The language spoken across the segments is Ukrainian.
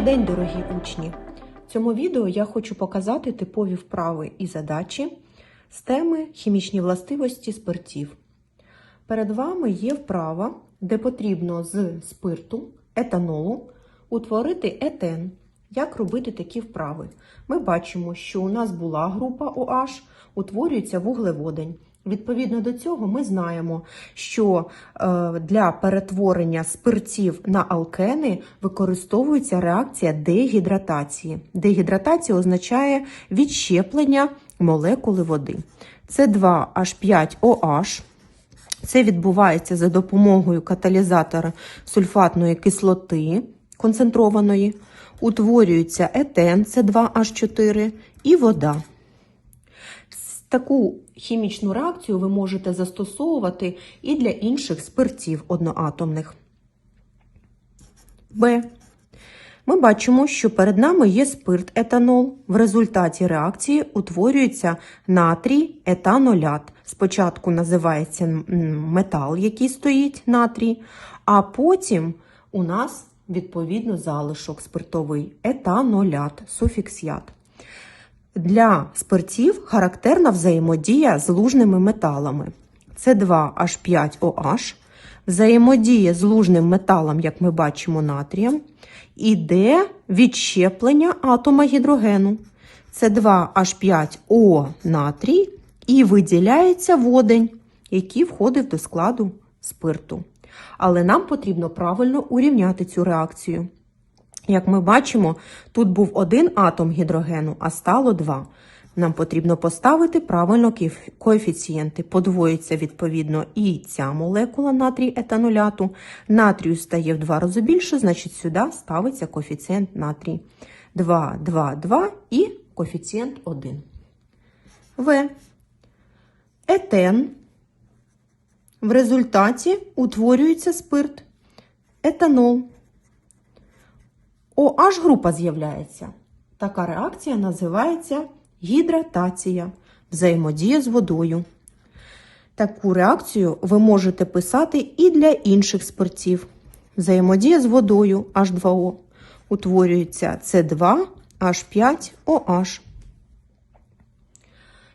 Добрий день, дорогі учні! В цьому відео я хочу показати типові вправи і задачі з теми хімічні властивості спиртів. Перед вами є вправа, де потрібно з спирту, етанолу, утворити етен. Як робити такі вправи? Ми бачимо, що у нас була група OH, утворюється вуглеводень. Відповідно до цього, ми знаємо, що е, для перетворення спиртів на алкени використовується реакція дегідратації. Дегідратація означає відщеплення молекули води. Це 2H5OH. Це відбувається за допомогою каталізатора сульфатної кислоти концентрованої. Утворюється етен, це 2H4, і вода. Таку хімічну реакцію ви можете застосовувати і для інших спиртів одноатомних. Б. Ми бачимо, що перед нами є спирт етанол. В результаті реакції утворюється натрій етанолят. Спочатку називається метал, який стоїть натрій, а потім у нас відповідно залишок спиртовий етанолят, суфікс ят. Для спиртів характерна взаємодія з лужними металами. Це 2H5OH. Взаємодія з лужним металом, як ми бачимо, натрієм, іде відщеплення атома гідрогену. Це 2H5O натрій і виділяється водень, який входить до складу спирту. Але нам потрібно правильно урівняти цю реакцію. Як ми бачимо, тут був один атом гідрогену, а стало два. Нам потрібно поставити правильно коефіцієнти. Подвоїться, відповідно, і ця молекула натрій етаноляту. Натрію стає в два рази більше, значить, сюди ставиться коефіцієнт натрій. 2, 2, 2 і коефіцієнт 1. В. Етен. В результаті утворюється спирт. Етанол. OH група з'являється. Така реакція називається гідратація, взаємодія з водою. Таку реакцію ви можете писати і для інших спиртів. Взаємодія з водою H2O. Утворюється С2 H5OH.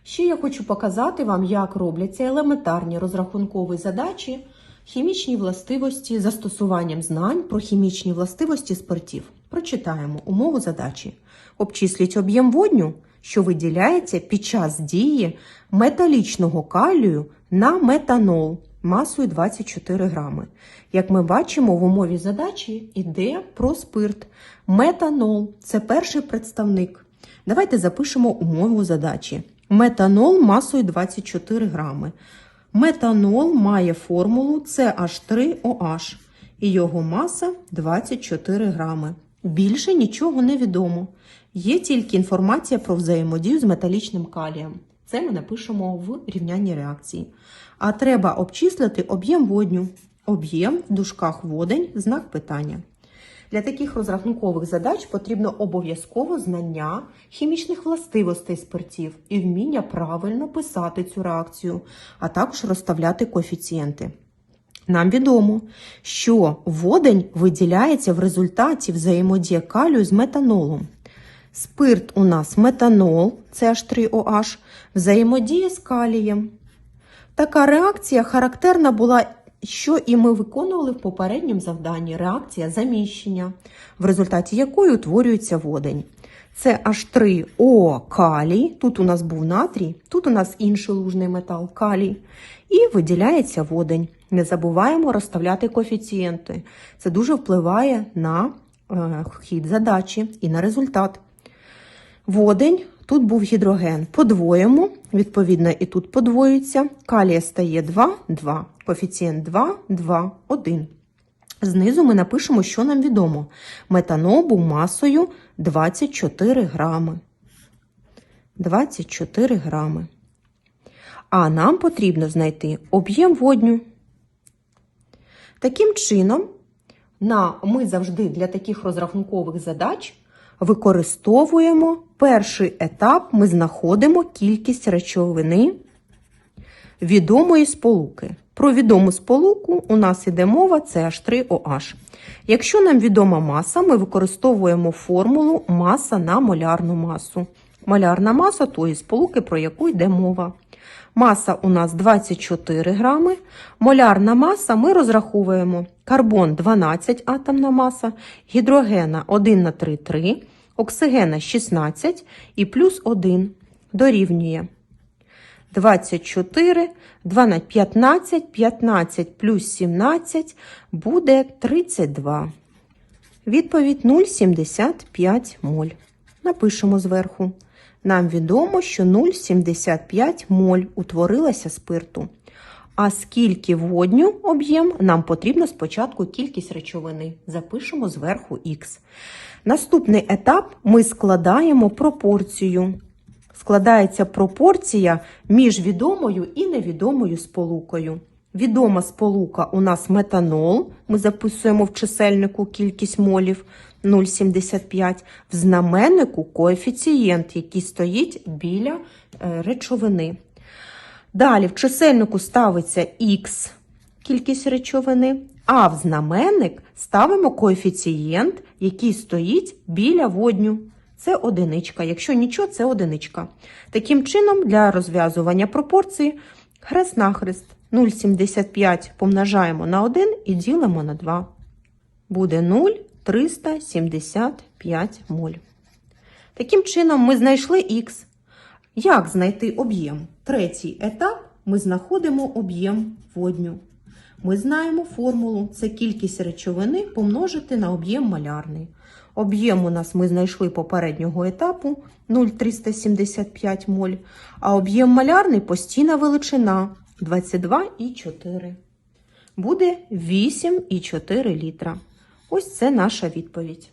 Ще я хочу показати вам, як робляться елементарні розрахункові задачі, хімічні властивості застосуванням знань про хімічні властивості спиртів. Прочитаємо умову задачі. Обчисліть об'єм водню, що виділяється під час дії металічного калію на метанол масою 24 грами. Як ми бачимо, в умові задачі йде про спирт. Метанол це перший представник. Давайте запишемо умову задачі. Метанол масою 24 грами. Метанол має формулу CH3OH і його маса 24 грами. Більше нічого не відомо. Є тільки інформація про взаємодію з металічним калієм. Це ми напишемо в рівнянні реакції. А треба обчислити об'єм водню. Об'єм в дужках водень знак питання. Для таких розрахункових задач потрібно обов'язково знання хімічних властивостей спиртів і вміння правильно писати цю реакцію, а також розставляти коефіцієнти. Нам відомо, що водень виділяється в результаті взаємодії калію з метанолом. Спирт у нас метанол, CH3OH, взаємодіє з калієм. Така реакція характерна була, що і ми виконували в попередньому завданні реакція заміщення, в результаті якої утворюється водень. Це H3O калій, тут у нас був натрій, тут у нас інший лужний метал калій, і виділяється водень. Не забуваємо розставляти коефіцієнти. Це дуже впливає на е, хід задачі і на результат. Водень, тут був гідроген. Подвоїмо, відповідно, і тут подвоюється. Калія стає 2, 2. Коефіцієнт 2, 2, 1. Знизу ми напишемо, що нам відомо. Метанол був масою 24 грами. 24 грами. А нам потрібно знайти об'єм водню. Таким чином, на, ми завжди для таких розрахункових задач використовуємо перший етап, ми знаходимо кількість речовини відомої сполуки. Про відому сполуку у нас іде мова CH3OH. Якщо нам відома маса, ми використовуємо формулу маса на молярну масу. Молярна маса тої сполуки, про яку йде мова. Маса у нас 24 грами. Молярна маса ми розраховуємо карбон 12 атомна маса, гідрогена 1 на 3, 3, оксигена 16 і плюс 1 дорівнює 24, 2 на 15, 15 плюс 17 буде 32. Відповідь 0,75 моль. Напишемо зверху. Нам відомо, що 0,75 моль утворилася спирту. А скільки водню об'єм, нам потрібно спочатку кількість речовини. Запишемо зверху Х. Наступний етап ми складаємо пропорцію. Складається пропорція між відомою і невідомою сполукою. Відома сполука у нас метанол. Ми записуємо в чисельнику кількість молів 0,75. В знаменнику коефіцієнт, який стоїть біля е, речовини. Далі в чисельнику ставиться х кількість речовини, а в знаменник ставимо коефіцієнт, який стоїть біля водню. Це одиничка. Якщо нічого, це одиничка. Таким чином, для розв'язування пропорції хрест-нахрест 0,75 помножаємо на 1 і ділимо на 2. Буде 0,375 моль. Таким чином, ми знайшли х. Як знайти об'єм? Третій етап ми знаходимо об'єм водню. Ми знаємо формулу це кількість речовини помножити на об'єм малярний. Об'єм у нас ми знайшли попереднього етапу 0,375 моль, а об'єм малярний постійна величина 22,4. Буде 8,4 літра. Ось це наша відповідь.